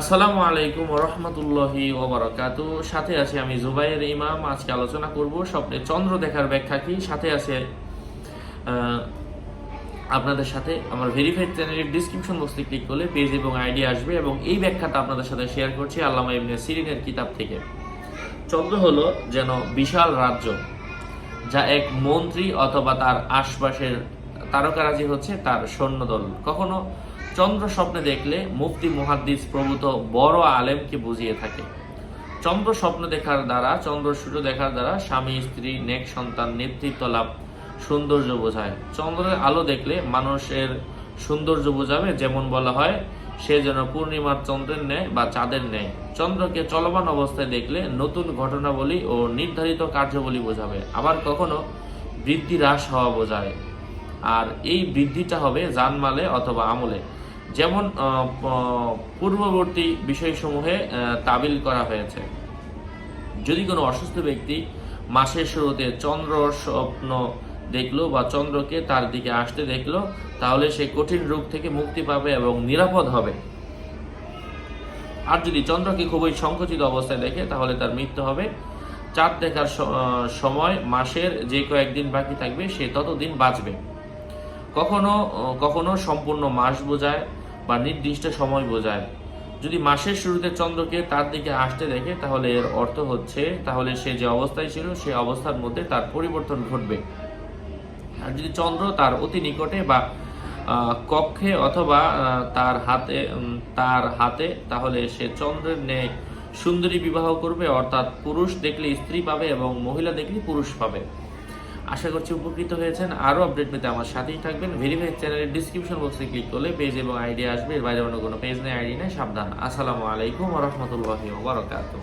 আসসালামু আলাইকুম রহমতুল্লাহি ওবরাকাত সাথে আছে আমি জুবাইর ইমাম। আজকে আলোচনা করব স্বপ্নে চন্দ্র দেখার ব্যাখ্যা কি? সাথে আছে আপনাদের সাথে আমার ভেরিফাইড চ্যানেলের ডিসক্রিপশন বক্সে ক্লিক করলে পেজ এবং আইডি আসবে এবং এই ব্যাখ্যাটা আপনাদের সাথে শেয়ার করছি আল্লামা ইবনে সিরিনের কিতাব থেকে। চন্দ্র হলো যেন বিশাল রাজ্য, যা এক মন্ত্রী অথবা তার আশপাশের তারকারাজি হচ্ছে তার সৈন্যদল কখনো চন্দ্র স্বপ্নে দেখলে মুফতি মুহাদ্দিস প্রভূত বড় আলেমকে বুঝিয়ে থাকে। চন্দ্র স্বপ্ন দেখার দ্বারা, চন্দ্র সূর্য দেখার দ্বারা স্বামী, স্ত্রী, নেক সন্তান নেতৃত্ব লাভ, সৌন্দর্য বোঝায়। চন্দ্রের আলো দেখলে মানুষের সৌন্দর্য বোঝাবে, যেমন বলা হয়, সে যেন পূর্ণিমার চন্দ্রের ন্যায় বা চাঁদের ন্যায়। চন্দ্রকে চলমান অবস্থায় দেখলে নতুন ঘটনাবলী ও নির্ধারিত কার্যবলী বোঝাবে। আবার কখনো বৃদ্ধি হ্রাস হওয়া বোঝায়। আর এই বৃদ্ধিটা হবে জানমালে অথবা আমলে। যেমন পূর্ববর্তী বিষয়সমূহে তাবিল করা হয়েছে। যদি কোনো অসুস্থ ব্যক্তি মাসের শুরুতে চন্দ্র স্বপ্ন দেখল বা চন্দ্রকে তার দিকে আসতে দেখল, তাহলে সে কঠিন রোগ থেকে মুক্তি পাবে এবং নিরাপদ হবে। আর যদি চন্দ্রকে খুবই সংকুচিত অবস্থায় দেখে, তাহলে তার মৃত্যু হবে। চাঁদ দেখার সময়, মাসের যে কয়েকদিন বাকি থাকবে, সে ততদিন বাঁচবে। কখনো কখনো সম্পূর্ণ মাস বোঝায় বা নির্দিষ্ট সময় বোঝায়। যদি মাসের শুরুতে চন্দ্রকে তার দিকে আসতে দেখে, তাহলে এর অর্থ হচ্ছে, তাহলে সে যে অবস্থায় ছিল, সে অবস্থার মধ্যে তার পরিবর্তন ঘটবে। আর যদি চন্দ্র তার অতি নিকটে বা কক্ষে অথবা তার হাতে তার হাতে, তাহলে সে চন্দ্রের ন্যায় সুন্দরী বিবাহ করবে, অর্থাৎ পুরুষ দেখলে স্ত্রী পাবে এবং মহিলা দেখলে পুরুষ পাবে। আশা করছি উপকৃত হয়েছেন। আরও আপডেট পেতে আমার সাথেই থাকবেন। ভেরিফাইড চ্যানেলের ডিসক্রিপশন বক্সে ক্লিক করলে পেজ এবং আইডিয়া আসবে। এর বাইরে অন্য কোনো পেজ নেই আইডি নেই, সাবধান। আসসালামু আলাইকুম রহমতুল্লাহি ওবরাকাতুহ